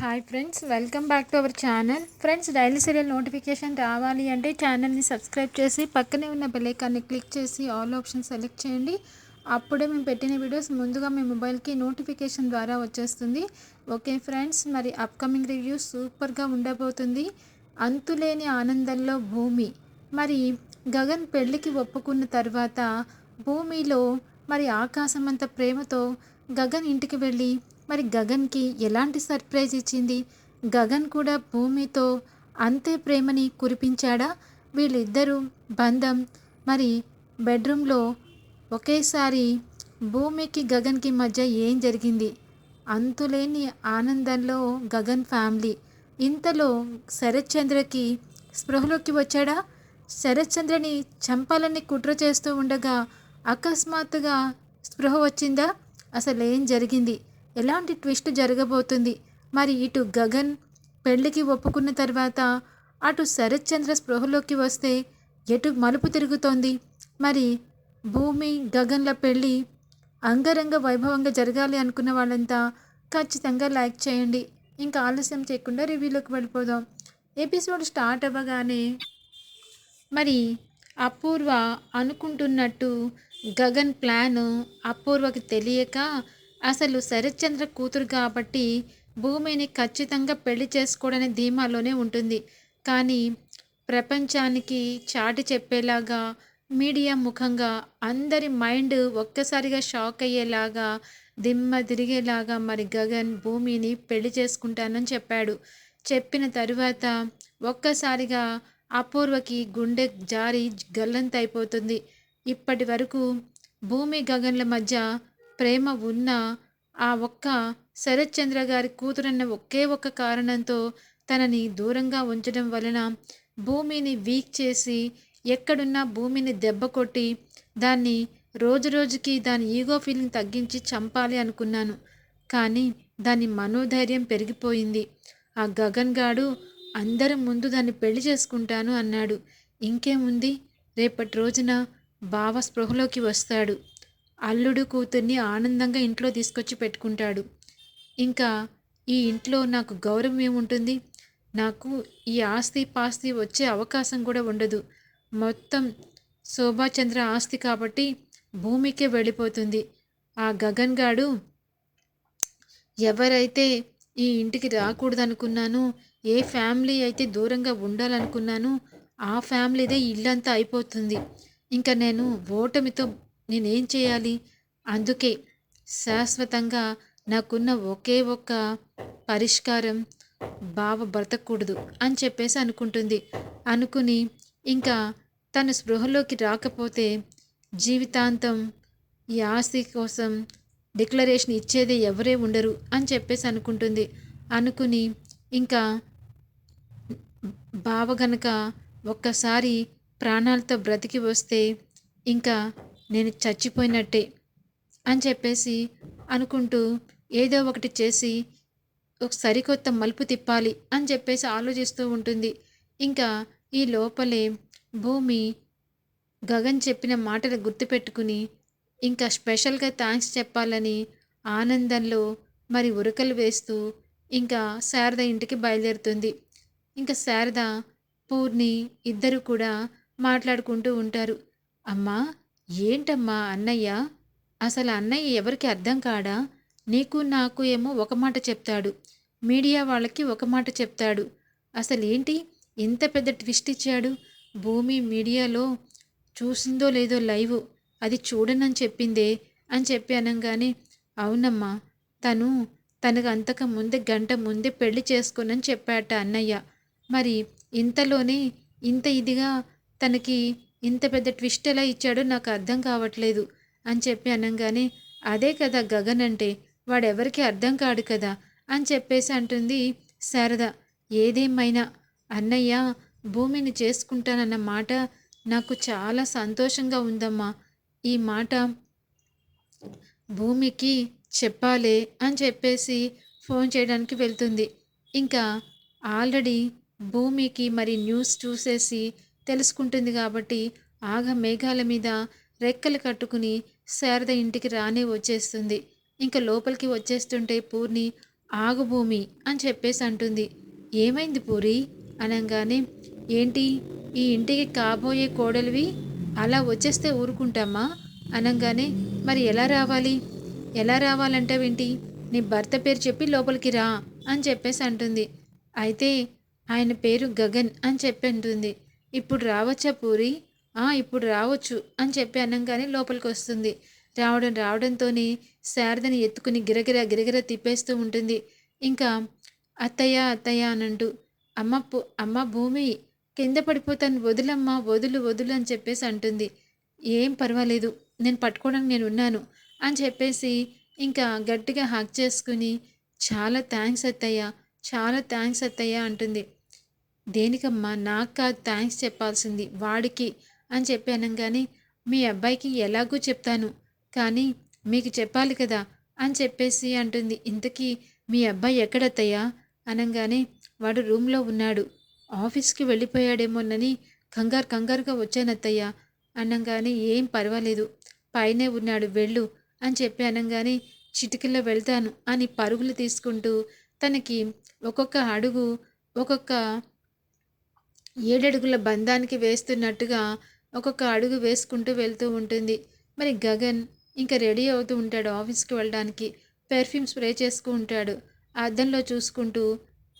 Hi friends welcome back to our channel friends daily serial notification రావాలి అంటే ఛానల్ని subscribe చేసి పక్కనే ఉన్న బెల్లైకాన్ని క్లిక్ చేసి ఆల్ ఆప్షన్ సెలెక్ట్ చేయండి. అప్పుడే మేము పెట్టిన వీడియోస్ ముందుగా మీ మొబైల్కి నోటిఫికేషన్ ద్వారా వచ్చేస్తుంది. ఓకే ఫ్రెండ్స్ మరి అప్కమింగ్ రివ్యూ సూపర్గా ఉండబోతుంది. అంతులేని ఆనందంలో భూమి. మరి గగన్ పెళ్ళికి ఒప్పుకున్న తర్వాత భూమిలో మరి ఆకాశమంత ప్రేమతో గగన్ ఇంటికి వెళ్ళి మరి గగన్కి ఎలాంటి సర్ప్రైజ్ ఇచ్చింది? గగన్ కూడా భూమితో అంతే ప్రేమని కురిపించాడా? వీళ్ళిద్దరూ బంధం. మరి బెడ్రూమ్లో ఒకేసారి భూమికి గగన్కి మధ్య ఏం జరిగింది? అంతులేని ఆనందంలో గగన్ ఫ్యామిలీ. ఇంతలో శరత్చంద్రకి స్పృహలోకి వచ్చాడా? శరత్చంద్రని చంపాలని కుట్ర చేస్తూ ఉండగా అకస్మాత్తుగా స్పృహ వచ్చిందా? అసలు ఏం జరిగింది? ఎలాంటి ట్విస్ట్ జరగబోతుంది? మరి ఇటు గగన్ పెళ్ళికి ఒప్పుకున్న తర్వాత అటు శరత్చంద్ర స్పృహలోకి వస్తే ఎటు మలుపు తిరుగుతోంది? మరి భూమి గగన్ల పెళ్ళి అంగరంగ వైభవంగా జరగాలి అనుకున్న వాళ్ళంతా ఖచ్చితంగా లైక్ చేయండి. ఇంకా ఆలస్యం చేయకుండా రివ్యూలోకి వెళ్ళిపోదాం. ఎపిసోడ్ స్టార్ట్ అవ్వగానే మరి అపూర్వ అనుకుంటున్నట్టు గగన్ ప్లాన్ అపూర్వకి తెలియక అసలు శరత్చంద్ర కూతురు కాబట్టి భూమిని ఖచ్చితంగా పెళ్ళి చేసుకోవడనే ధీమాలోనే ఉంటుంది. కానీ ప్రపంచానికి చాటి చెప్పేలాగా మీడియా ముఖంగా అందరి మైండ్ ఒక్కసారిగా షాక్ అయ్యేలాగా దిమ్మ తిరిగేలాగా మరి గగన్ భూమిని పెళ్ళి చేసుకుంటానని చెప్పాడు. చెప్పిన తరువాత ఒక్కసారిగా అపూర్వకి గుండె జారి గల్లంతైపోతుంది ఇప్పటి వరకు భూమి గగన్ల మధ్య ప్రేమ ఉన్న ఆ ఒక్క శరత్చంద్ర గారి కూతురన్న ఒకే ఒక్క కారణంతో తనని దూరంగా ఉంచడం వలన భూమిని వీక్ చేసి ఎక్కడున్నా భూమిని దెబ్బ కొట్టి దాన్ని రోజు రోజుకి దాని ఈగో ఫీలింగ్ తగ్గించి చంపాలి అనుకున్నాను. కానీ దాని మనోధైర్యం పెరిగిపోయింది. ఆ గగన్ గాడు అందరం ముందు దాన్ని పెళ్ళి చేసుకుంటాను అన్నాడు. ఇంకేముంది? రేపటి రోజున బావ స్పృహలోకి వస్తాడు. అల్లుడు కూతుర్ని ఆనందంగా ఇంట్లో తీసుకొచ్చి పెట్టుకుంటాడు. ఇంకా ఈ ఇంట్లో నాకు గౌరవం ఏముంటుంది? నాకు ఈ ఆస్తి పాస్తి వచ్చే అవకాశం కూడా ఉండదు. మొత్తం శోభాచంద్ర ఆస్తి కాబట్టి భూమికే వెళ్ళిపోతుంది. ఆ గగన్ గాడు ఎవరైతే ఈ ఇంటికి రాకూడదనుకున్నాను ఏ ఫ్యామిలీ అయితే దూరంగా ఉండాలనుకున్నాను ఆ ఫ్యామిలీదే ఇల్లంతా అయిపోతుంది. ఇంకా నేను ఓటమితో నేనేం చేయాలి? అందుకే శాశ్వతంగా నాకున్న ఒకే ఒక్క పరిష్కారం బావ బ్రతకూడదు అని చెప్పేసి అనుకుంటుంది. అనుకుని ఇంకా తను స్పృహలోకి రాకపోతే జీవితాంతం ఈ ఆస్తి కోసం డిక్లరేషన్ ఇచ్చేదే ఎవరే ఉండరు అని చెప్పేసి అనుకుంటుంది. అనుకుని ఇంకా బావ గనక ఒక్కసారి ప్రాణాలతో బ్రతికి వస్తే ఇంకా నేను చచ్చిపోయినట్టే అని చెప్పేసి అనుకుంటూ ఏదో ఒకటి చేసి ఒక సరికొత్త మలుపు తిప్పాలి అని చెప్పేసి ఆలోచిస్తూ ఉంటుంది. ఇంకా ఈ లోపలే భూమి గగన్ చెప్పిన మాటలు గుర్తుపెట్టుకుని ఇంకా స్పెషల్గా థ్యాంక్స్ చెప్పాలని ఆనందంలో మరి ఉరకలు వేస్తూ ఇంకా శారద ఇంటికి బయలుదేరుతుంది. ఇంకా శారద పూర్ణి ఇద్దరు కూడా మాట్లాడుకుంటూ ఉంటారు. అమ్మా ఏంటమ్మా అన్నయ్య? అసలు అన్నయ్య ఎవరికి అర్థం కాడా? నీకు నాకు ఏమో ఒక మాట చెప్తాడు. మీడియా వాళ్ళకి ఒక మాట చెప్తాడు. అసలేంటి? ఇంత పెద్ద ట్విస్ట్ ఇచ్చాడు. భూమి మీడియాలో చూసిందో లేదో లైవ్. అది చూడనని చెప్పిందే? అని చెప్పి అనగానే అవునమ్మా తను తనకు అంతకు ముందే గంట ముందే పెళ్ళి చేసుకోనని చెప్పాట అన్నయ్య. మరి ఇంతలోనే ఇంత ఇదిగా తనకి ఇంత పెద్ద ట్విస్ట్ ఎలా ఇచ్చాడో నాకు అర్థం కావట్లేదు అని చెప్పి అనగానే అదే కదా గగన్ అంటే వాడెవరికి అర్థం కాడు కదా అని చెప్పేసి అంటుంది శారద. ఏదేమైనా అన్నయ్య భూమిని చేసుకుంటానన్న మాట నాకు చాలా సంతోషంగా ఉందమ్మా. ఈ మాట భూమికి చెప్పాలే అని చెప్పేసి ఫోన్ చేయడానికి వెళ్తుంది. ఇంకా ఆల్రెడీ భూమికి మరి న్యూస్ చూసేసి తెలుసుకుంటుంది కాబట్టి ఆగ మేఘాల మీద రెక్కలు కట్టుకుని శారద ఇంటికి రానే వచ్చేస్తుంది. ఇంకా లోపలికి వచ్చేస్తుంటే పూర్ణి ఆగుభూమి అని చెప్పేసి అంటుంది. ఏమైంది పూరి? అనగానే ఏంటి? ఈ ఇంటికి కాబోయే కోడలివి? అలా వచ్చేస్తే ఊరుకుంటామా? అనగానే మరి ఎలా రావాలి? ఎలా రావాలంటావేంటి? నీ భర్త పేరు చెప్పి లోపలికి రా అని చెప్పేసి అంటుంది. అయితే ఆయన పేరు గగన్ అని చెప్పి అంటుంది. ఇప్పుడు రావచ్చా పూరి? ఆ ఇప్పుడు రావచ్చు అని చెప్పి అనగానే లోపలికి వస్తుంది రావడం రావడంతోనే శారదని ఎత్తుకుని గిరగిర గిరగిర తిప్పేస్తూ ఉంటుంది. ఇంకా అత్తయ్య అత్తయ్య అనంటూ అమ్మ అమ్మ భూమి కింద పడిపోతాను. వదులమ్మా వదులు వదులు అని చెప్పేసి అంటుంది. ఏం పర్వాలేదు నేను పట్టుకోవడానికి నేను ఉన్నాను అని చెప్పేసి ఇంకా గట్టిగా హక్ చేసుకుని చాలా థ్యాంక్స్ అత్తయ్య చాలా థ్యాంక్స్ అత్తయ్య అంటుంది. దేనికమ్మా? నాకు కాదు థ్యాంక్స్ చెప్పాల్సింది వాడికి అని చెప్పి కానీ మీ అబ్బాయికి ఎలాగూ చెప్తాను కానీ మీకు చెప్పాలి కదా అని చెప్పేసి అంటుంది. ఇంతకీ మీ అబ్బాయి ఎక్కడత్తయ్యా? అనగానే వాడు రూమ్లో ఉన్నాడు. ఆఫీస్కి వెళ్ళిపోయాడేమోనని కంగారు కంగారుగా వచ్చానత్తయ్యా. అనగానే ఏం పర్వాలేదు పైనే ఉన్నాడు వెళ్ళు అని చెప్పి అనగానే చిటికల్లో వెళ్తాను అని పరుగులు తీసుకుంటూ తనకి ఒక్కొక్క అడుగు ఒక్కొక్క ఏడడుగుల బంధానికి వేస్తున్నట్టుగా ఒక్కొక్క అడుగు వేసుకుంటూ వెళ్తూ ఉంటుంది. మరి గగన్ ఇంకా రెడీ అవుతూ ఉంటాడు ఆఫీస్కి వెళ్ళడానికి. పెర్ఫ్యూమ్ స్ప్రే చేసుకుంటూ ఉంటాడు. అద్దంలో చూసుకుంటూ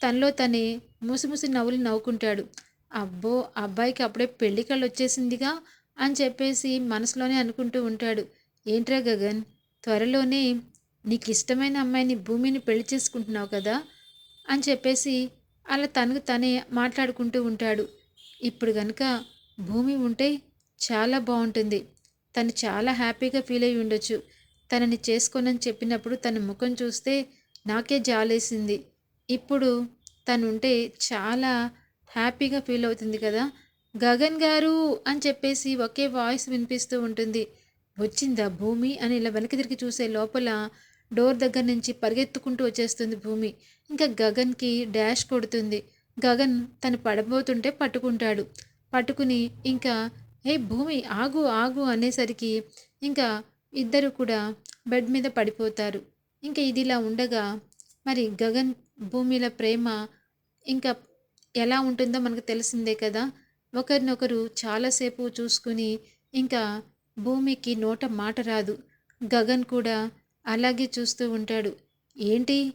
తనలో తనే ముసిముసి నవ్వులు నవ్వుకుంటాడు. అబ్బో అబ్బాయికి అప్పుడే పెళ్ళికళ్ళు వచ్చేసిందిగా అని చెప్పేసి మనసులోనే అనుకుంటూ ఉంటాడు. ఏంట్రా గగన్ త్వరలోనే నీకు ఇష్టమైన అమ్మాయిని భూమిని పెళ్ళి చేసుకుంటున్నావు కదా అని చెప్పేసి అలా తనకు తనే మాట్లాడుకుంటూ ఉంటాడు. ఇప్పుడు కనుక భూమి ఉంటే చాలా బాగుంటుంది. తను చాలా హ్యాపీగా ఫీల్ అయి ఉండొచ్చు. తనని చేసుకోనని చెప్పినప్పుడు తన ముఖం చూస్తే నాకే జాలేసింది. ఇప్పుడు తను ఉంటే చాలా హ్యాపీగా ఫీల్ అవుతుంది కదా. గగన్ గారు అని చెప్పేసి ఒకే వాయిస్ వినిపిస్తూ ఉంటుంది. వచ్చిందా భూమి? అని ఇలా వెనక్కి తిరిగి చూసే లోపల డోర్ దగ్గర నుంచి పరిగెత్తుకుంటూ వచ్చేస్తుంది భూమి. ఇంకా గగన్కి డాష్ కొడుతుంది. గగన్ తను పడబోతుంటే పట్టుకుంటాడు. పట్టుకుని ఇంకా ఏ భూమి ఆగు ఆగు అనేసరికి ఇంకా ఇద్దరు కూడా బెడ్ మీద పడిపోతారు. ఇంకా ఇది ఇలా ఉండగా మరి గగన్ భూమిల ప్రేమ ఇంకా ఎలా ఉంటుందో మనకు తెలిసిందే కదా. ఒకరినొకరు చాలాసేపు చూసుకుని ఇంకా భూమికి నోట మాట రాదు. గగన్ కూడా అలాగే చూస్తూ ఉంటాడు. ఏంటి?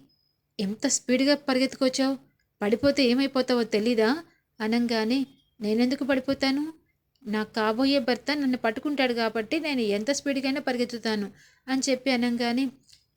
ఎంత స్పీడ్గా పరిగెత్తుకొచ్చావు? పడిపోతే ఏమైపోతావో తెలీదా? అనంగానే నేనెందుకు పడిపోతాను? నా కాబోయే భర్త నన్ను పట్టుకుంటాడు కాబట్టి నేను ఎంత స్పీడ్గానే పరిగెత్తుతాను అని చెప్పి అనంగానే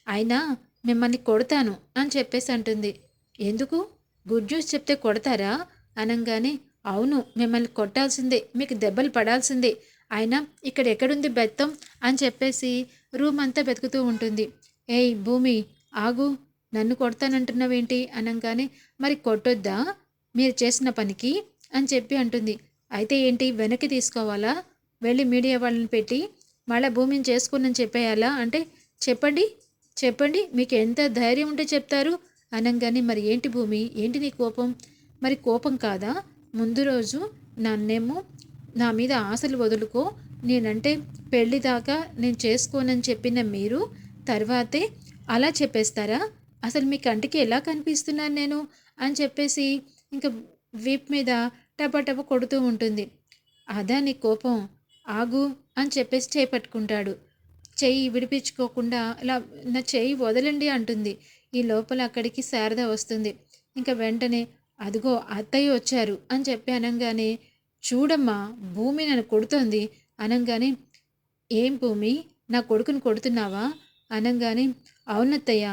అయినా మిమ్మల్ని కొడతాను అని చెప్పేసి అంటుంది. ఎందుకు? గుడ్ న్యూస్ చెప్తే కొడతారా? అనంగానే అవును మిమ్మల్ని కొట్టాల్సిందే మీకు దెబ్బలు పడాల్సిందే. అయినా ఇక్కడ ఎక్కడుంది బెత్తం? అని చెప్పేసి రూమ్ అంతా వెతుకుతూ ఉంటుంది. ఏయ్ భూమి ఆగు నన్ను కొడతానంటున్నావేంటి అనగానే మరి కొట్టొద్దా? మీరు చేసిన పనికి? అని చెప్పి అంటుంది. అయితే ఏంటి వెనక్కి తీసుకోవాలా? వెళ్ళి మీడియా వాళ్ళని పెట్టి మళ్ళీ భూమిని చేసుకున్నని చెప్పేయాలా? అంటే చెప్పండి చెప్పండి మీకు ఎంత ధైర్యం ఉంటే చెప్తారు. అనగానే మరి ఏంటి భూమి? ఏంటి నీ కోపం? మరి కోపం కాదా? ముందు రోజు నన్నేమో నా మీద ఆశలు వదులుకో నేనంటే పెళ్ళి దాకా నేను చేసుకోనని చెప్పిన మీరు తర్వాతే అలా చెప్పేస్తారా? అసలు మీ కంటికి ఎలా కనిపిస్తున్నాను నేను? అని చెప్పేసి ఇంకా వీప్ మీద టపటప కొడుతూ ఉంటుంది. అదా నీ కోపం? ఆగు అని చెప్పేసి చేయి పట్టుకుంటాడు. చెయ్యి విడిపించుకోకుండా ఇలా నా చెయ్యి వదలండి అంటుంది. ఈ లోపల అక్కడికి శారద వస్తుంది. ఇంకా వెంటనే అదిగో అత్తయ్య వచ్చారు అని చెప్పి అనగానే చూడమ్మా భూమి నన్ను కొడుతోంది. అనగానే ఏం భూమి? నా కొడుకుని కొడుతున్నావా? అనగానే అవునత్తయ్య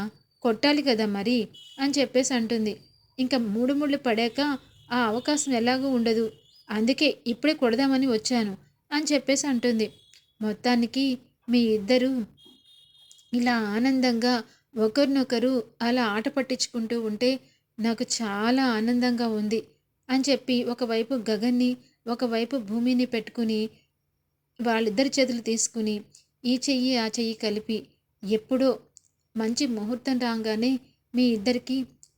కొట్టాలి కదా మరి? అని చెప్పేసి అంటుంది. ఇంకా మూడు ముళ్ళు పడాక ఆ అవకాశం ఎలాగూ ఉండదు. అందుకే ఇప్పుడే కొడదామని వచ్చాను అని చెప్పేసి అంటుంది. మొత్తానికి మీ ఇద్దరు ఇలా ఆనందంగా ఒకరినొకరు అలా ఆట పట్టించుకుంటూ ఉంటే నాకు చాలా ఆనందంగా ఉంది అని చెప్పి ఒకవైపు గగన్ని ఒకవైపు భూమిని పెట్టుకుని వాళ్ళిద్దరి చేతులు తీసుకుని ఈ చెయ్యి ఆ చెయ్యి కలిపి ఎప్పుడో మంచి ముహూర్తం రాగానే మీ ఇద్దరికి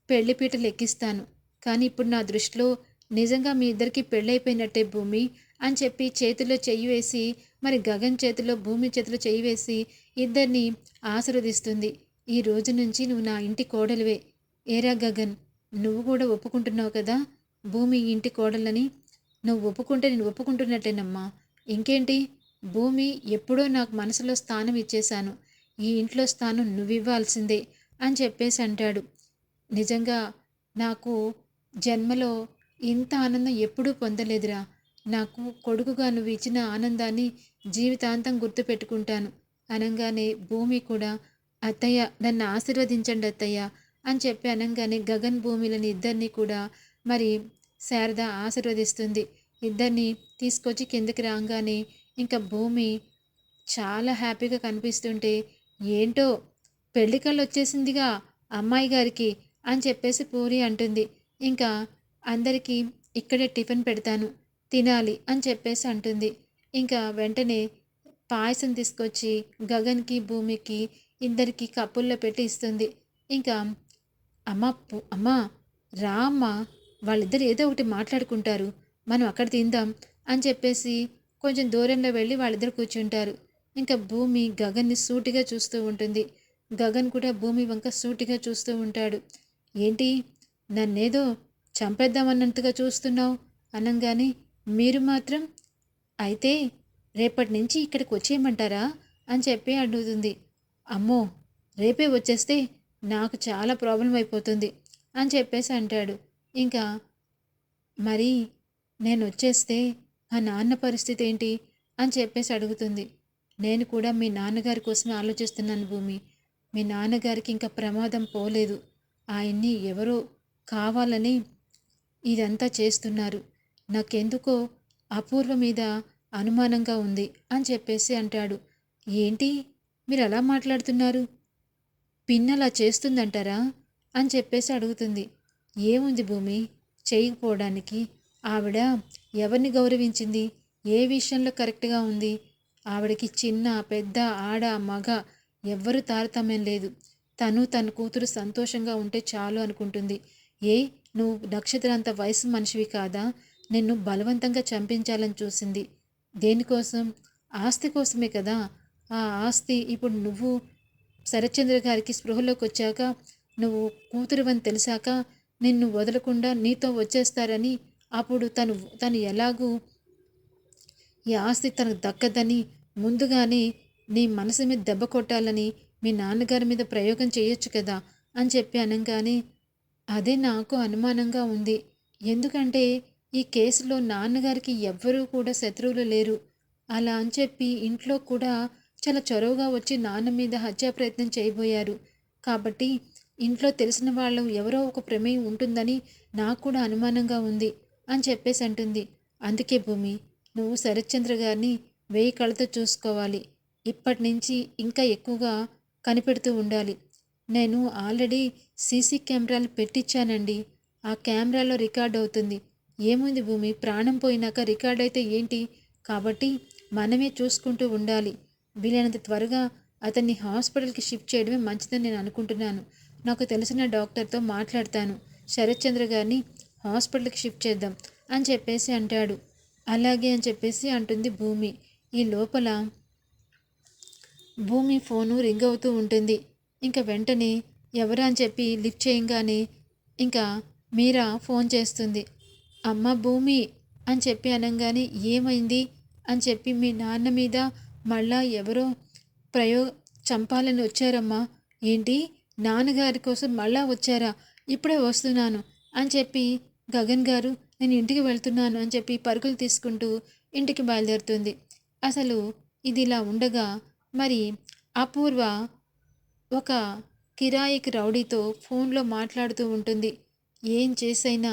పెళ్ళిపీటలు ఎక్కిస్తాను. కానీ ఇప్పుడు నా దృష్టిలో నిజంగా మీ ఇద్దరికి పెళ్ళైపోయినట్టే భూమి అని చెప్పి చేతిలో చెయ్యి వేసి మరి గగన్ చేతిలో భూమి చేతిలో చెయ్యి వేసి ఇద్దరిని ఆశీర్వదిస్తుంది. ఈ రోజు నుంచి నువ్వు నా ఇంటి కోడలివే. ఏరా గగన్ నువ్వు కూడా ఒప్పుకుంటున్నావు కదా? భూమి ఇంటి కోడలని నువ్వు ఒప్పుకుంటే నేను ఒప్పుకుంటున్నట్టేనమ్మా. ఇంకేంటి? భూమి ఎప్పుడో నాకు మనసులో స్థానం ఇచ్చేశాను. ఈ ఇంట్లో స్థానం నువ్వివ్వాల్సిందే అని చెప్పేసి అంటాడు. నిజంగా నాకు జన్మలో ఇంత ఆనందం ఎప్పుడూ పొందలేదురా. నాకు కొడుకుగా నువ్వు ఇచ్చిన ఆనందాన్ని జీవితాంతం గుర్తుపెట్టుకుంటాను. అనగానే భూమి కూడా అత్తయ్య నన్ను ఆశీర్వదించండి అత్తయ్య అని చెప్పి అనగానే గగన్ భూమిలని ఇద్దరిని కూడా మరి శారద ఆశీర్వదిస్తుంది. ఇద్దరిని తీసుకొచ్చి కిందకి రాగానే ఇంకా భూమి చాలా హ్యాపీగా కనిపిస్తుంటే ఏంటో పెళ్ళికళ్ళు వచ్చేసిందిగా అమ్మాయి గారికి అని చెప్పేసి పూరి అంటుంది. ఇంకా అందరికీ ఇక్కడే టిఫిన్ పెడతాను తినాలి అని చెప్పేసి అంటుంది. ఇంకా వెంటనే పాయసం తీసుకొచ్చి గగన్కి భూమికి ఇద్దరికి కప్పుల్లో పెట్టి ఇస్తుంది. ఇంకా అమ్మ అమ్మ రా అమ్మ వాళ్ళిద్దరు ఏదో ఒకటి మాట్లాడుకుంటారు మనం అక్కడ తిందాం అని చెప్పేసి కొంచెం దూరంలో వెళ్ళి వాళ్ళిద్దరు కూర్చుంటారు. ఇంకా భూమి గగన్ని సూటిగా చూస్తూ ఉంటుంది. గగన్ కూడా భూమి వంక సూటిగా చూస్తూ ఉంటాడు. ఏంటి? నన్నేదో చంపేద్దామన్నట్టుగా చూస్తున్నావు అనగానే మీరు మాత్రం అయితే రేపటి నుంచి ఇక్కడికి వచ్చేయమంటారా అని చెప్పి అడుగుతుంది. అమ్మో రేపే వచ్చేస్తే నాకు చాలా ప్రాబ్లం అయిపోతుంది అని చెప్పేసి అంటాడు. ఇంకా మరి నేను వచ్చేస్తే మా నాన్న పరిస్థితి ఏంటి అని చెప్పేసి అడుగుతుంది. నేను కూడా మీ నాన్నగారి కోసమే ఆలోచిస్తున్నాను భూమి. మీ నాన్నగారికి ఇంకా ప్రమాదం పోలేదు. ఆయన్ని ఎవరో కావాలని ఇదంతా చేస్తున్నారు. నాకెందుకో అపూర్వ మీద అనుమానంగా ఉంది అని చెప్పేసి అంటాడు. ఏంటి? మీరు అలా మాట్లాడుతున్నారు? పిన్నలా చేస్తుందంటారా? అని చెప్పేసి అడుగుతుంది. ఏముంది భూమి? చేయకపోవడానికి ఆవిడ ఎవరిని గౌరవించింది? ఏ విషయంలో కరెక్ట్గా ఉంది? ఆవిడకి చిన్న పెద్ద ఆడ మగ ఎవ్వరూ తారతమ్యం లేదు. తను తన కూతురు సంతోషంగా ఉంటే చాలు అనుకుంటుంది. ఏ నువ్వు నక్షత్రం వయసు మనిషివి కాదా? నిన్ను బలవంతంగా చంపించాలని చూసింది. దేనికోసం? ఆస్తి కోసమే కదా. ఆ ఆస్తి ఇప్పుడు నువ్వు శరత్చంద్ర గారికి స్పృహలోకి వచ్చాక నువ్వు కూతురువని తెలిసాక నిన్ను వదలకుండా నీతో వచ్చేస్తారని అప్పుడు తను తను ఎలాగూ ఈ ఆస్తి తనకు దక్కదని ముందుగానే నీ మనసు మీద దెబ్బ కొట్టాలని మీ నాన్నగారి మీద ప్రయోగం చేయొచ్చు కదా అని చెప్పి అనగానే అదే నాకు అనుమానంగా ఉంది. ఎందుకంటే ఈ కేసులో నాన్నగారికి ఎవ్వరూ కూడా శత్రువులు లేరు. అలా అని చెప్పి ఇంట్లో కూడా చాలా చొరవగా వచ్చి నాన్న మీద హత్యా ప్రయత్నం చేయబోయారు. కాబట్టి ఇంట్లో తెలిసిన వాళ్ళు ఎవరో ఒక ప్రమేయం ఉంటుందని నాకు కూడా అనుమానంగా ఉంది. అని చెప్పేసి అంటుంది. అందుకే భూమి నువ్వు శరత్చంద్ర గారిని వెయ్యి కళ్ళతో చూసుకోవాలి. ఇప్పటి నుంచి ఇంకా ఎక్కువగా కనిపెడుతూ ఉండాలి. నేను ఆల్రెడీ సీసీ కెమెరాలు పెట్టించానండి ఆ కెమెరాలో రికార్డ్ అవుతుంది. ఏముంది భూమి ప్రాణం పోయినాక రికార్డ్ అయితే ఏంటి? కాబట్టి మనమే చూసుకుంటూ ఉండాలి. వీలైనంత త్వరగా అతన్ని హాస్పిటల్కి షిఫ్ట్ చేయడమే మంచిదని నేను అనుకుంటున్నాను. నాకు తెలిసిన డాక్టర్తో మాట్లాడతాను. శరత్చంద్ర గారిని హాస్పిటల్కి షిఫ్ట్ చేద్దాం అని చెప్పేసి అంటాడు. అలాగే అని చెప్పేసి అంటుంది భూమి. ఈ లోపల భూమి ఫోను రింగ్ అవుతూ ఉంటుంది. ఇంకా వెంటనే ఎవరా అని చెప్పి లిఫ్ట్ చేయంగానే ఇంకా మీరా ఫోన్ చేస్తుంది. అమ్మ భూమి అని చెప్పి అనగానే ఏమైంది అని చెప్పి మీ నాన్న మీద మళ్ళా ఎవరో ప్రయో చంపాలని వచ్చారమ్మా. ఏంటి? నాన్నగారి కోసం మళ్ళా వచ్చారా? ఇప్పుడే వస్తున్నాను అని చెప్పి గగన్ గారు నేను ఇంటికి వెళ్తున్నాను అని చెప్పి పరుగులు తీసుకుంటూ ఇంటికి బయలుదేరుతుంది. అసలు ఇది ఇలా ఉండగా మరి అపూర్వ ఒక కిరాయికి రౌడీతో ఫోన్లో మాట్లాడుతూ ఉంటుంది. ఏం చేసైనా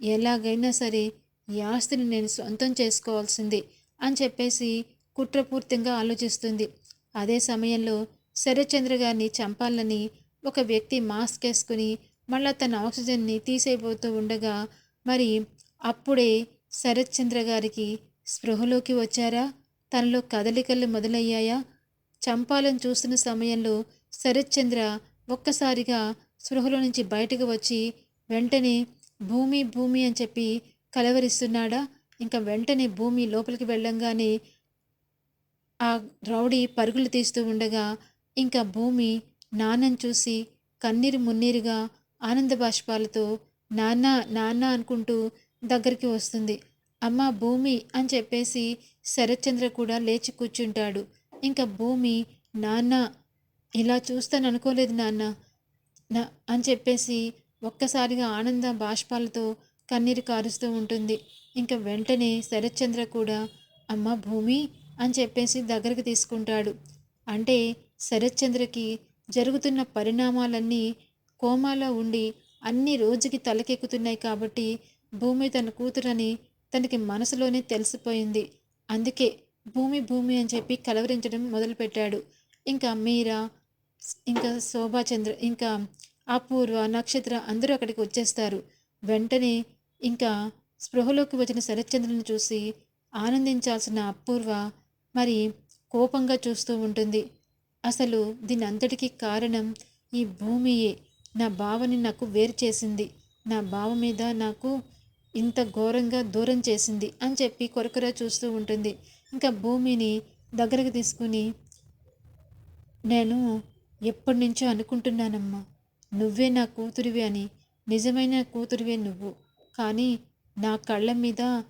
ఎలాగైనా సరే ఈ ఆస్తిని నేను సొంతం చేసుకోవాల్సిందే అని చెప్పేసి కుట్రపూర్తిగా ఆలోచిస్తుంది. అదే సమయంలో శరత్చంద్ర గారిని చంపాలని ఒక వ్యక్తి మాస్క్ వేసుకుని మళ్ళా తన ఆక్సిజన్ని తీసేయబోతూ ఉండగా మరి అప్పుడే శరత్చంద్ర గారికి స్పృహలోకి వచ్చారా? తనలో కదలికలు మొదలయ్యాయా? చంపాలని చూస్తున్న సమయంలో శరత్చంద్ర ఒక్కసారిగా స్పృహలో నుంచి బయటకు వచ్చి వెంటనే భూమి భూమి అని చెప్పి కలవరిస్తున్నాడా? ఇంకా వెంటనే భూమి లోపలికి వెళ్ళంగానే ఆ రౌడీ పరుగులు తీస్తూ ఉండగా ఇంకా భూమి నాన్నని చూసి కన్నీరు మున్నీరుగా ఆనంద బాష్పాలతో నాన్న నాన్న అనుకుంటూ దగ్గరికి వస్తుంది. అమ్మ భూమి అని చెప్పేసి శరత్చంద్ర కూడా లేచి కూర్చుంటాడు. ఇంకా భూమి నాన్న ఇలా చూస్తాను అనుకోలేదు నాన్న నా అని చెప్పేసి ఒక్కసారిగా ఆనంద బాష్పాలతో కన్నీరు కారుస్తూ ఉంటుంది. ఇంకా వెంటనే శరత్చంద్ర కూడా అమ్మ భూమి అని చెప్పేసి దగ్గరికి తీసుకుంటాడు. అంటే శరత్చంద్రకి జరుగుతున్న పరిణామాలన్నీ కోమాలో ఉండి అన్ని రోజుకి తలకెక్కుతున్నాయి కాబట్టి భూమి తన కూతురని తనకి మనసులోనే తెలిసిపోయింది. అందుకే భూమి భూమి అని చెప్పి కలవరించడం మొదలుపెట్టాడు. ఇంకా మీరా ఇంకా శోభాచంద్ర ఇంకా అపూర్వ నక్షత్ర అందరూ అక్కడికి వచ్చేస్తారు. వెంటనే ఇంకా స్పృహలోకి వచ్చిన శరత్చంద్రుని చూసి ఆనందించాల్సిన అపూర్వ మరి కోపంగా చూస్తూ ఉంటుంది. అసలు దీని అంతటికీ కారణం ఈ భూమియే. నా బావని నాకు వేరు చేసింది. నా బావ మీద నాకు ఇంత ఘోరంగా దూరం చేసింది అని చెప్పి కొరకొర చూస్తూ ఉంటుంది. ఇంకా భూమిని దగ్గరకు తీసుకుని నేను ఎప్పటి నుంచో అనుకుంటున్నానమ్మా. నువ్వే నా కూతురివి అని. నిజమైన కూతురివే నువ్వు. కానీ నా కళ్ళ మీద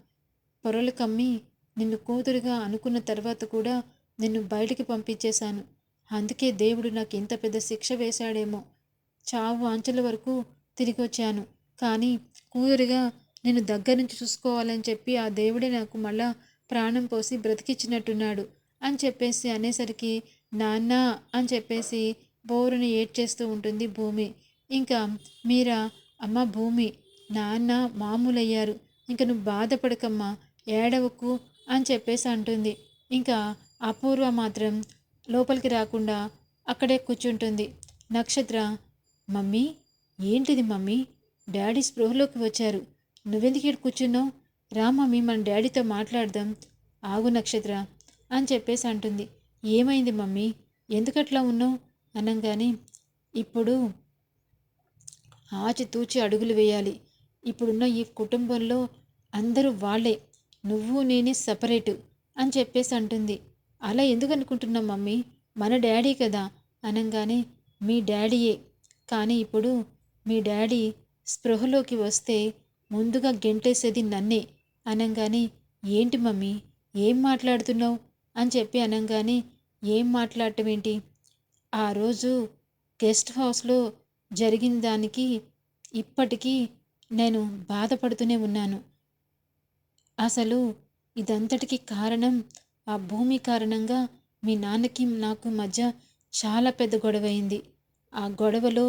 పొరలు కమ్మి నిన్ను కూతురుగా అనుకున్న తర్వాత కూడా నిన్ను బయటికి పంపించేశాను. అందుకే దేవుడు నాకు ఇంత పెద్ద శిక్ష వేశాడేమో. చావు అంచెల వరకు తిరిగి వచ్చాను కానీ కూతురిగా నేను దగ్గర నుంచి చూసుకోవాలని చెప్పి ఆ దేవుడే నాకు మళ్ళా ప్రాణం పోసి బ్రతికిచ్చినట్టున్నాడు అని చెప్పేసి అనేసరికి నాన్న అని చెప్పేసి బోరుని ఏడ్చేస్తూ ఉంటుంది భూమి. ఇంకా మీరా అమ్మ భూమి నాన్న మామూలయ్యారు. ఇంకా నువ్వు బాధపడకమ్మా ఏడవకు అని చెప్పేసి అంటుంది. ఇంకా అపూర్వ మాత్రం లోపలికి రాకుండా అక్కడే కూర్చుంటుంది. నక్షత్ర మమ్మీ ఏంటిది మమ్మీ? డాడీ స్పృహలోకి వచ్చారు. నువ్వెందుకు ఇక్కడ కూర్చున్నావు? రా మమ్మీ మన డాడీతో మాట్లాడదాం. ఆగు నక్షత్ర అని చెప్పేసి అంటుంది. ఏమైంది మమ్మీ? ఎందుకట్లా ఉన్నావు? అనగానే ఇప్పుడు ఆచితూచి అడుగులు వేయాలి. ఇప్పుడున్న ఈ కుటుంబంలో అందరూ వాళ్ళే. నువ్వు నేనే సపరేటు అని చెప్పేసి అంటుంది. అలా ఎందుకు అనుకుంటున్నాం మమ్మీ? మన డాడీ కదా? అనగానే మీ డాడీయే. కానీ ఇప్పుడు మీ డాడీ స్పృహలోకి వస్తే ముందుగా గెంటేసేది నన్నే అనంగానే ఏంటి మమ్మీ ఏం మాట్లాడుతున్నావు? అని చెప్పి అనంగానే ఏం మాట్లాడటం ఏంటి? ఆ రోజు గెస్ట్ హౌస్లో జరిగిన దానికి ఇప్పటికీ నేను బాధపడుతూనే ఉన్నాను. అసలు ఇదంతటికి కారణం ఆ భూమి కారణంగా మీ నాన్నకి నాకు మధ్య చాలా పెద్ద గొడవ అయింది ఆ గొడవలో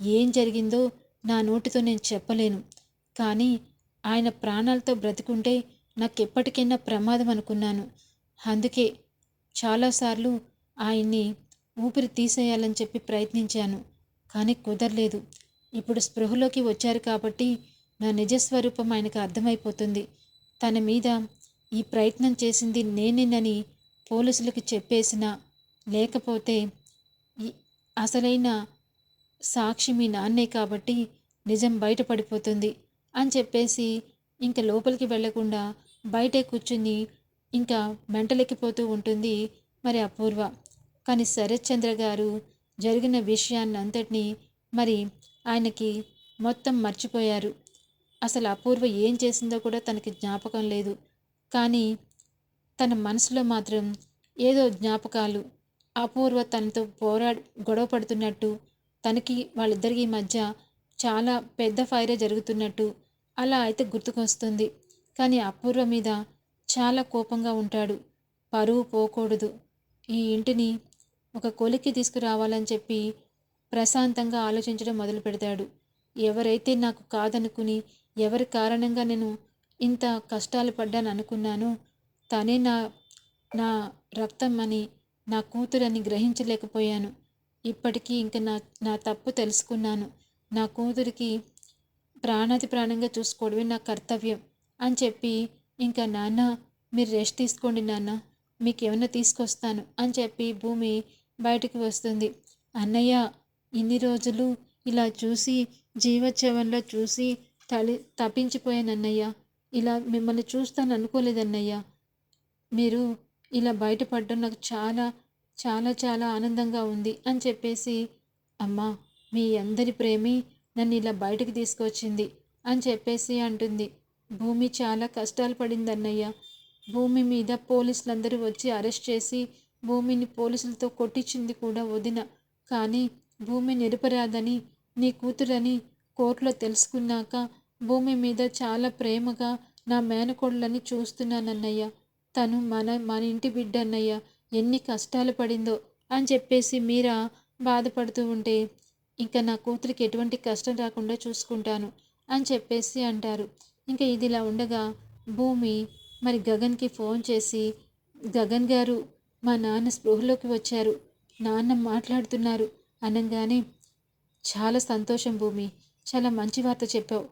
ఏం జరిగిందో నా నోటితో నేను చెప్పలేను. కానీ ఆయన ప్రాణాలతో బ్రతికుంటే నాకు ఎప్పటికైనా ప్రమాదం అనుకున్నాను. అందుకే చాలాసార్లు ఆయన్ని ఊపిరి తీసేయాలని చెప్పి ప్రయత్నించాను కానీ కుదరలేదు. ఇప్పుడు స్పృహలోకి వచ్చారు కాబట్టి నా నిజస్వరూపం ఆయనకు అర్థమైపోతుంది. తన మీద ఈ ప్రయత్నం చేసింది నేనేనని పోలీసులకు చెప్పేసిన లేకపోతే అసలైన సాక్షి మీ నాన్నే కాబట్టి నిజం బయటపడిపోతుంది అని చెప్పేసి ఇంకా లోపలికి వెళ్ళకుండా బయటే కూర్చుని ఇంకా మెంటలెక్కిపోతూ ఉంటుంది మరి అపూర్వ. కానీ శరత్చంద్ర గారు జరిగిన విషయాన్నంతటినీ మరి ఆయనకి మొత్తం మర్చిపోయారు. అసలు అపూర్వ ఏం చేసిందో కూడా తనకి జ్ఞాపకం లేదు. కానీ తన మనసులో మాత్రం ఏదో జ్ఞాపకాలు అపూర్వ తనతో పోరా గొడవ పడుతున్నట్టు తనకి వాళ్ళిద్దరికి మధ్య చాలా పెద్ద ఫైరే జరుగుతున్నట్టు అలా అయితే గుర్తుకొస్తుంది. కానీ అపూర్వ మీద చాలా కోపంగా ఉంటాడు. పరువు పోకూడదు. ఈ ఇంటిని ఒక కొలికి తీసుకురావాలని చెప్పి ప్రశాంతంగా ఆలోచించడం మొదలు పెడతాడు. ఎవరైతే నాకు కాదనుకుని ఎవరి కారణంగా నేను ఇంత కష్టాలు పడ్డాను అనుకున్నానో తనే నా నా రక్తం అని నా కూతురని గ్రహించలేకపోయాను. ఇప్పటికీ ఇంకా నా నా తప్పు తెలుసుకున్నాను. నా కూతురికి ప్రాణాతి ప్రాణంగా చూసుకోవడమే నా కర్తవ్యం అని చెప్పి ఇంకా నాన్న మీరు రెస్ట్ తీసుకోండి నాన్న మీకు ఏమైనా తీసుకొస్తాను అని చెప్పి భూమి బయటికి వస్తుంది. అన్నయ్య ఇన్ని రోజులు ఇలా చూసి జీవోత్సవంలో చూసి తలి తప్పించిపోయానన్నయ్య. ఇలా మిమ్మల్ని చూస్తాను అనుకోలేదన్నయ్య మీరు ఇలా బయటపడడం నాకు చాలా చాలా చాలా ఆనందంగా ఉంది అని చెప్పేసి అమ్మా మీ అందరి ప్రేమి నన్ను ఇలా బయటకు తీసుకొచ్చింది అని చెప్పేసి అంటుంది. భూమి చాలా కష్టాలు పడింది అన్నయ్య భూమి మీద పోలీసులందరూ వచ్చి అరెస్ట్ చేసి భూమిని పోలీసులతో కొట్టించింది కూడా వదిన. కానీ భూమి నిరపరాదని నీ కూతురని కోర్టులో తెలుసుకున్నాక భూమి మీద చాలా ప్రేమగా నా మేనకోడలని చూస్తున్నానన్నయ్య. తను మన మన ఇంటి బిడ్డన్నయ్యా ఎన్ని కష్టాలు పడిందో అని చెప్పేసి మీరా బాధపడుతూ ఉంటే ఇంకా నా కూతురికి ఎటువంటి కష్టం రాకుండా చూసుకుంటాను అని చెప్పేసి అంటారు. ఇంకా ఇదిలా ఉండగా భూమి మరి గగన్కి ఫోన్ చేసి గగన్ గారు మా నాన్న స్పృహలోకి వచ్చారు. నాన్న మాట్లాడుతున్నారు. అనగానే చాలా సంతోషం భూమి. చాలా మంచి వార్త చెప్పావు.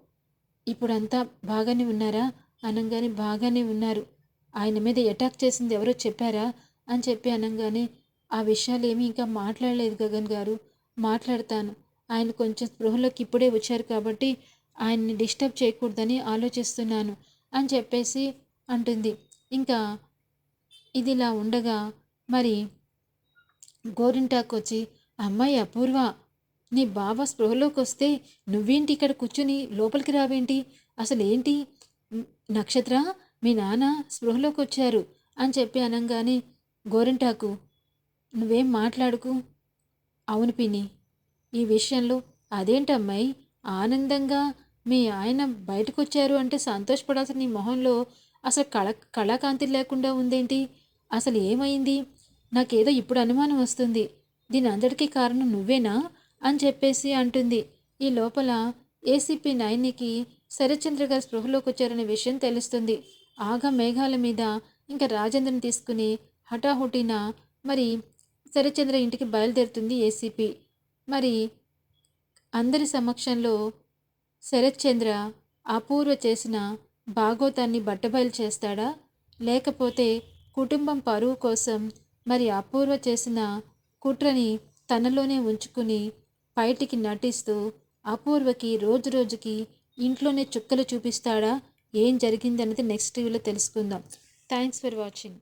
ఇప్పుడంతా బాగానే ఉన్నారా? అనగానే బాగానే ఉన్నారు. ఆయన మీద అటాక్ చేసింది ఎవరో చెప్పారా? అని చెప్పి అనగానే ఆ విషయాలు ఏమీ ఇంకా మాట్లాడలేదు గగన్ గారు. మాట్లాడతాను. ఆయన కొంచెం స్పృహలోకి ఇప్పుడే వచ్చారు కాబట్టి ఆయన్ని డిస్టర్బ్ చేయకూడదని ఆలోచిస్తున్నాను అని చెప్పేసి అంటుంది. ఇంకా ఇదిలా ఉండగా మరి గోరింటాకు వచ్చి అమ్మాయి అపూర్వ నీ బావ స్పృహలోకి వస్తే నువ్వేంటి ఇక్కడ కూర్చుని లోపలికి రావేంటి? అసలు ఏంటి నక్షత్ర? మీ నాన్న స్పృహలోకి వచ్చారు అని చెప్పి అనగానే గోరింటాకు నువ్వేం మాట్లాడుకు? అవును పిని ఈ విషయంలో అదేంటమ్మాయి? ఆనందంగా మీ ఆయన బయటకు వచ్చారు అంటే సంతోషపడాల్సిన నీ మొహంలో అసలు కళ కళాకాంతి లేకుండా ఉందేంటి? అసలు ఏమైంది? నాకేదో ఇప్పుడు అనుమానం వస్తుంది. దీని అందరికీ కారణం నువ్వేనా? అని చెప్పేసి అంటుంది. ఈ లోపల ఏసీపీ నైనికి శరత్చంద్ర గారు స్పృహలోకి వచ్చారనే విషయం తెలుస్తుంది. ఆగా మేఘాల మీద ఇంకా రాజేంద్రని తీసుకుని హఠాహుటిన మరి శరత్చంద్ర ఇంటికి బయలుదేరుతుంది ఏసీపీ. మరి అందరి సమక్షంలో శరత్చంద్ర అపూర్వ చేసిన భాగోతాన్ని బట్టబయలు చేస్తాడా? లేకపోతే కుటుంబం పరువు కోసం మరి అపూర్వ చేసిన కుట్రని తనలోనే ఉంచుకుని బయటికి నటిస్తూ అపూర్వకి రోజు రోజుకి ఇంట్లోనే చుక్కలు చూపిస్తాడా? ఏం జరిగిందనేది నెక్స్ట్ వీడియోలో తెలుసుకుందాం. Thanks for watching